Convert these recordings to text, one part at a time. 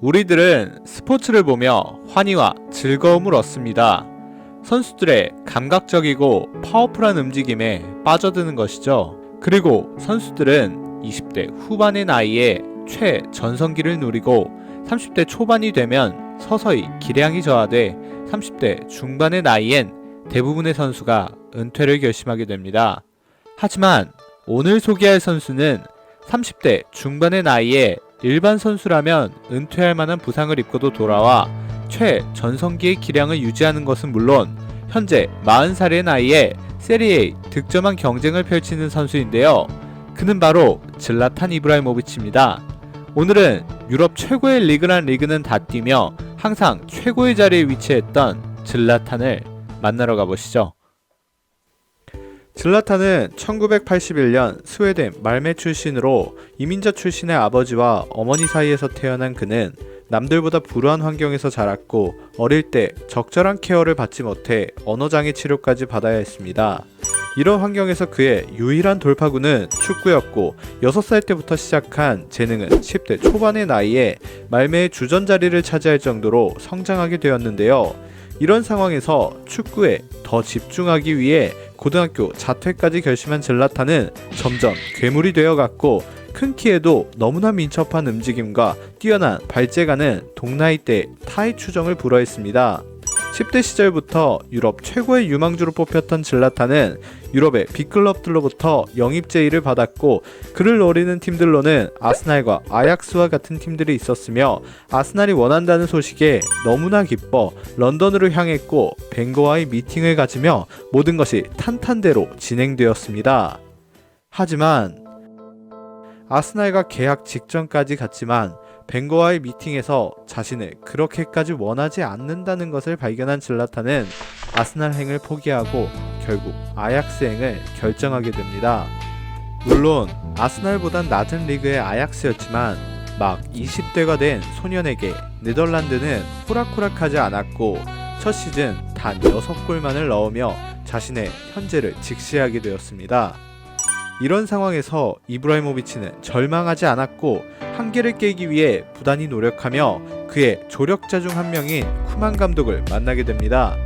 우리들은 스포츠를 보며 환희와 즐거움을 얻습니다. 선수들의 감각적이고 파워풀한 움직임에 빠져드는 것이죠. 그리고 선수들은 20대 후반의 나이에 최전성기를 누리고 30대 초반이 되면 서서히 기량이 저하돼 30대 중반의 나이엔 대부분의 선수가 은퇴를 결심하게 됩니다. 하지만 오늘 소개할 선수는 30대 중반의 나이에 일반 선수라면 은퇴할 만한 부상을 입고도 돌아와 최 전성기의 기량을 유지하는 것은 물론 현재 40살의 나이에 세리에 득점한 경쟁을 펼치는 선수인데요. 그는 바로 질라탄 이브라이모비치입니다. 오늘은 유럽 최고의 리그란 리그는 다 뛰며 항상 최고의 자리에 위치했던 질라탄을 만나러 가보시죠. 질라탄은 1981년 스웨덴 말메 출신으로 이민자 출신의 아버지와 어머니 사이에서 태어난 그는 남들보다 불우한 환경에서 자랐고 어릴 때 적절한 케어를 받지 못해 언어장애 치료까지 받아야 했습니다. 이런 환경에서 그의 유일한 돌파구는 축구였고 6살 때부터 시작한 재능은 10대 초반의 나이에 말매의 주전 자리를 차지할 정도로 성장하게 되었는데요. 이런 상황에서 축구에 더 집중하기 위해 고등학교 자퇴까지 결심한 젤라타는 점점 괴물이 되어갔고 큰 키에도 너무나 민첩한 움직임과 뛰어난 발재가는 동나이 때 타의 추정을 불허했습니다. 10대 시절부터 유럽 최고의 유망주로 뽑혔던 질라타는 유럽의 빅클럽들로부터 영입 제의를 받았고 그를 노리는 팀들로는 아스날과 아약스와 같은 팀들이 있었으며 아스날이 원한다는 소식에 너무나 기뻐 런던으로 향했고 벵거와의 미팅을 가지며 모든 것이 탄탄대로 진행되었습니다. 하지만 아스날과 계약 직전까지 갔지만 벵거와의 미팅에서 자신을 그렇게까지 원하지 않는다는 것을 발견한 질라타는 아스날 행을 포기하고 결국 아약스 행을 결정하게 됩니다. 물론 아스날보단 낮은 리그의 아약스였지만 막 20대가 된 소년에게 네덜란드는 호락호락하지 않았고 첫 시즌 단 6골만을 넣으며 자신의 현재를 직시하게 되었습니다. 이런 상황에서 이브라이모비치는 절망하지 않았고 한계를 깨기 위해 부단히 노력하며 그의 조력자 중 한 명인 쿠만 감독을 만나게 됩니다.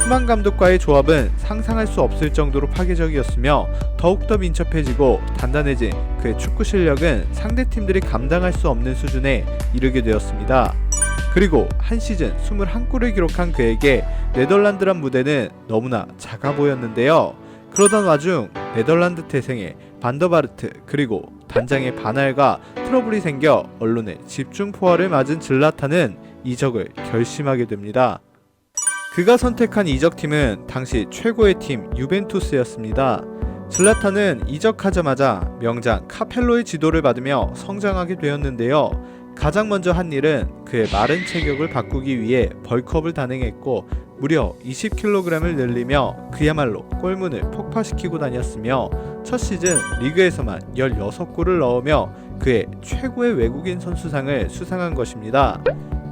쿠만 감독과의 조합은 상상할 수 없을 정도로 파괴적이었으며 더욱더 민첩해지고 단단해진 그의 축구 실력은 상대 팀들이 감당할 수 없는 수준에 이르게 되었습니다. 그리고 한 시즌 21골을 기록한 그에게 네덜란드란 무대는 너무나 작아 보였는데요. 그러던 와중 네덜란드 태생의 반더바르트 그리고 단장의 반할과 트러블이 생겨 언론의 집중 포화를 맞은 질라타는 이적을 결심하게 됩니다. 그가 선택한 이적팀은 당시 최고의 팀 유벤투스였습니다. 질라타는 이적하자마자 명장 카펠로의 지도를 받으며 성장하게 되었는데요. 가장 먼저 한 일은 그의 마른 체격을 바꾸기 위해 벌크업을 단행했고 무려 20kg을 늘리며 그야말로 골문을 폭파시키고 다녔으며 첫 시즌 리그에서만 16골을 넣으며 그의 최고의 외국인 선수상을 수상한 것입니다.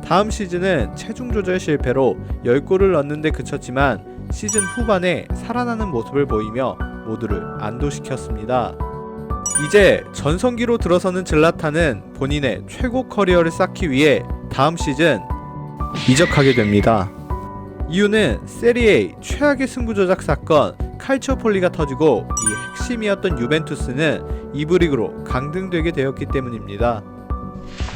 다음 시즌은 체중 조절 실패로 10골을 넣는데 그쳤지만 시즌 후반에 살아나는 모습을 보이며 모두를 안도시켰습니다. 이제 전성기로 들어서는 질라타는 본인의 최고 커리어를 쌓기 위해 다음 시즌 이적하게 됩니다. 이유는 세리에 최악의 승부조작 사건 칼초폴리가 터지고 이 핵심이었던 유벤투스는 이브리그로 강등되게 되었기 때문입니다.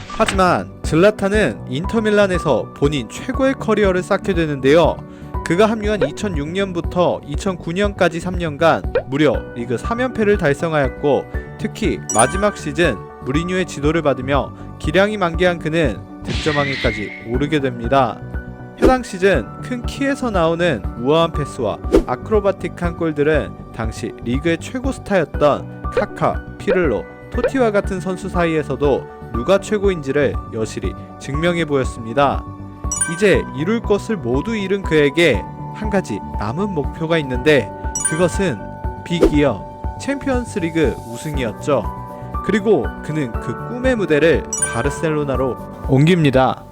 하지만 질라타는 인터밀란에서 본인 최고의 커리어를 쌓게 되는데요. 그가 합류한 2006년부터 2009년까지 3년간 무려 리그 3연패를 달성하였고 특히 마지막 시즌 무리뉴의 지도를 받으며 기량이 만개한 그는 득점왕에까지 오르게 됩니다. 해당 시즌 큰 키에서 나오는 우아한 패스와 아크로바틱한 골들은 당시 리그의 최고 스타였던 카카, 피를로, 토티와 같은 선수 사이에서도 누가 최고인지를 여실히 증명해 보였습니다. 이제 이룰 것을 모두 잃은 그에게 한 가지 남은 목표가 있는데 그것은 빅이어 챔피언스 리그 우승이었죠. 그리고 그는 그 꿈의 무대를 바르셀로나로 옮깁니다.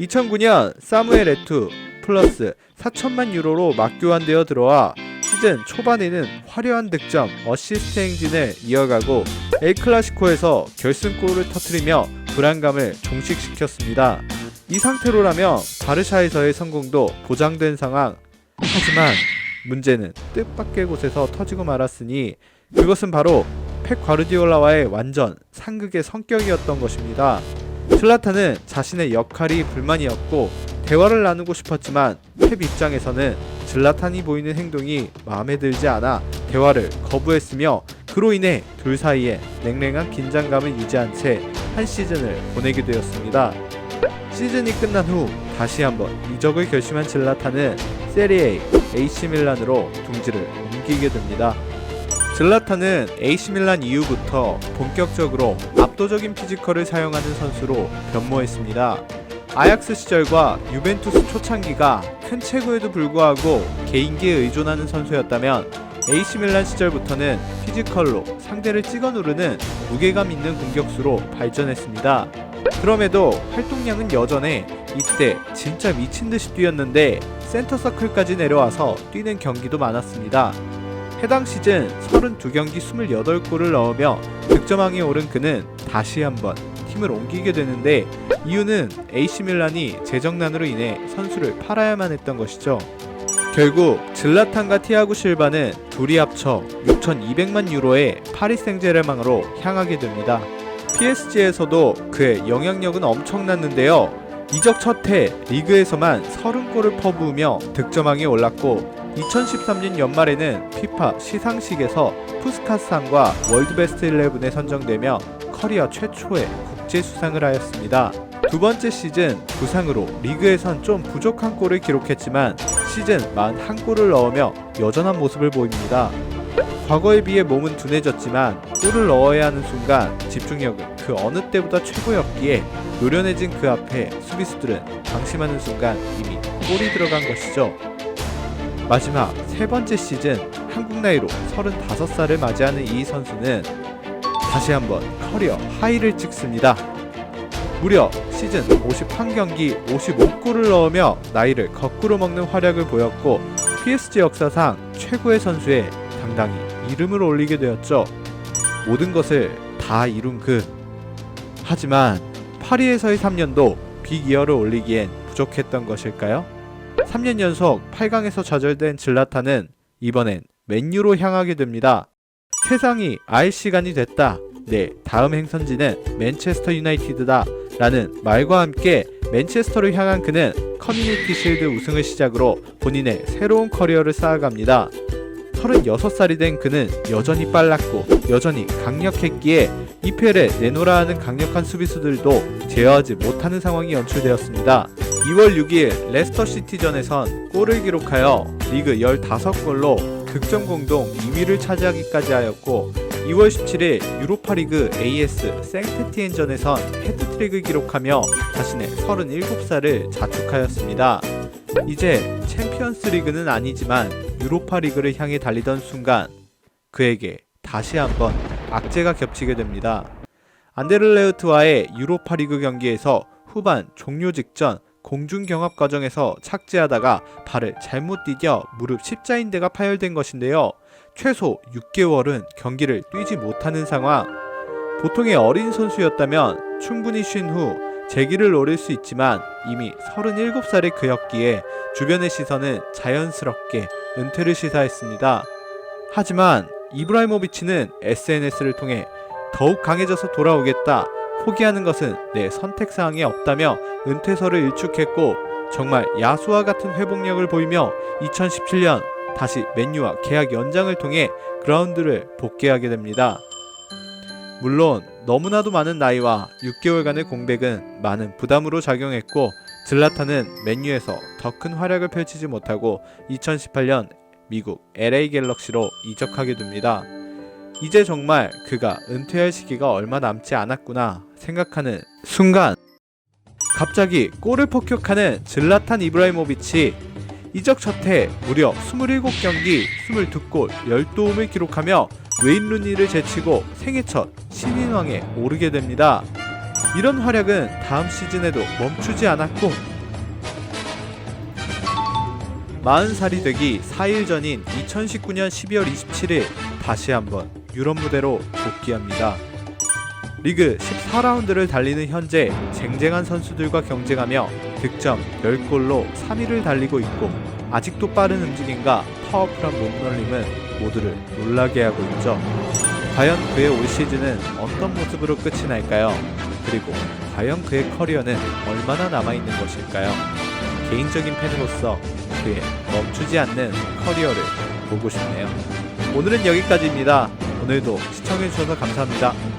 2009년 사무엘 에투 플러스 4천만 유로로 맞교환되어 들어와 시즌 초반에는 화려한 득점, 어시스트 행진을 이어가고 엘 클라시코에서 결승골을 터뜨리며 불안감을 종식시켰습니다. 이 상태로라면 바르샤에서의 성공도 보장된 상황. 하지만 문제는 뜻밖의 곳에서 터지고 말았으니 그것은 바로 펩 과르디올라와의 완전 상극의 성격이었던 것입니다. 슬라탄은 자신의 역할이 불만이었고 대화를 나누고 싶었지만 펩 입장에서는 질라탄이 보이는 행동이 마음에 들지 않아 대화를 거부했으며 그로 인해 둘 사이에 냉랭한 긴장감을 유지한 채 한 시즌을 보내게 되었습니다. 시즌이 끝난 후 다시 한번 이적을 결심한 질라탄은 세리에 AC 밀란으로 둥지를 옮기게 됩니다. 질라탄은 AC 밀란 이후부터 본격적으로 압도적인 피지컬을 사용하는 선수로 변모했습니다. 아약스 시절과 유벤투스 초창기가 큰 체구에도 불구하고 개인기에 의존하는 선수였다면 AC 밀란 시절부터는 피지컬로 상대를 찍어 누르는 무게감 있는 공격수로 발전했습니다. 그럼에도 활동량은 여전해 이때 진짜 미친 듯이 뛰었는데 센터 서클까지 내려와서 뛰는 경기도 많았습니다. 해당 시즌 32경기 28골을 넣으며 득점왕에 오른 그는 다시 한번 팀을 옮기게 되는데 이유는 AC 밀란이 재정난으로 인해 선수를 팔아야만 했던 것이죠. 결국 질라탄과 티아고 실바는 둘이 합쳐 6,200만 유로의 파리 생제르맹으로 향하게 됩니다. PSG에서도 그의 영향력은 엄청났는데요. 이적 첫 해 리그에서만 30골을 퍼부으며 득점왕에 올랐고 2013년 연말에는 피파 시상식에서 푸스카스상과 월드베스트 11에 선정되며 커리어 최초의 국제 수상을 하였습니다. 두 번째 시즌 부상으로 리그에선 좀 부족한 골을 기록했지만 시즌 41골을 넣으며 여전한 모습을 보입니다. 과거에 비해 몸은 둔해졌지만 골을 넣어야 하는 순간 집중력은 그 어느 때보다 최고였기에 노련해진 그 앞에 수비수들은 방심하는 순간 이미 골이 들어간 것이죠. 마지막 세 번째 시즌 한국 나이로 35살을 맞이하는 이 선수는 다시 한번 커리어 하이를 찍습니다. 무려 시즌 51경기 55골을 넣으며 나이를 거꾸로 먹는 활약을 보였고 PSG 역사상 최고의 선수에 당당히 이름을 올리게 되었죠. 모든 것을 다 이룬 그. 하지만 파리에서의 3년도 빅이어를 올리기엔 부족했던 것일까요? 3년 연속 8강에서 좌절된 질라타는 이번엔 맨유로 향하게 됩니다. 세상이 알 시간이 됐다. 네, 다음 행선지는 맨체스터 유나이티드다. 라는 말과 함께 맨체스터를 향한 그는 커뮤니티 실드 우승을 시작으로 본인의 새로운 커리어를 쌓아갑니다. 36살이 된 그는 여전히 빨랐고 여전히 강력했기에 EPL에 내놓으라 하는 강력한 수비수들도 제어하지 못하는 상황이 연출되었습니다. 2월 6일 레스터 시티전에선 골을 기록하여 리그 15골로 득점 공동 2위를 차지하기까지 하였고 2월 17일 유로파리그 AS 생테티엔전에선 헤트트릭을 기록하며 자신의 37살을 자축하였습니다. 이제 챔피언스 리그는 아니지만 유로파 리그를 향해 달리던 순간 그에게 다시 한번 악재가 겹치게 됩니다. 안데르레우트와의 유로파 리그 경기에서 후반 종료 직전 공중 경합 과정에서 착지하다가 발을 잘못 디뎌 무릎 십자인대가 파열된 것인데요. 최소 6개월은 경기를 뛰지 못하는 상황. 보통의 어린 선수였다면 충분히 쉰 후 재기를 노릴 수 있지만 이미 37살의 그였기에 주변의 시선은 자연스럽게 은퇴를 시사했습니다. 하지만 이브라이모비치는 SNS를 통해 더욱 강해져서 돌아오겠다. 포기하는 것은 내 선택 사항에 없다며 은퇴서를 일축했고 정말 야수와 같은 회복력을 보이며 2017년 다시 맨유와 계약 연장을 통해 그라운드를 복귀하게 됩니다. 물론 너무나도 많은 나이와 6개월간의 공백은 많은 부담으로 작용했고 질라타는 맨유에서 더 큰 활약을 펼치지 못하고 2018년 미국 LA 갤럭시로 이적하게 됩니다. 이제 정말 그가 은퇴할 시기가 얼마 남지 않았구나 생각하는 순간 갑자기 골을 폭격하는 질라탄 이브라이모비치 이적 첫해 무려 27경기 22골 10도움을 기록하며 웨인 루니를 제치고 생애 첫 신인왕에 오르게 됩니다. 이런 활약은 다음 시즌에도 멈추지 않았고 40살이 되기 4일 전인 2019년 12월 27일 다시 한번 유럽 무대로 복귀합니다. 리그 14라운드를 달리는 현재 쟁쟁한 선수들과 경쟁하며 득점 10골로 3위를 달리고 있고 아직도 빠른 움직임과 파워풀한 몸놀림은 모두를 놀라게 하고 있죠. 과연 그의 올 시즌은 어떤 모습으로 끝이 날까요? 그리고 과연 그의 커리어는 얼마나 남아있는 것일까요? 개인적인 팬으로서 그의 멈추지 않는 커리어를 보고 싶네요. 오늘은 여기까지입니다. 오늘도 시청해주셔서 감사합니다.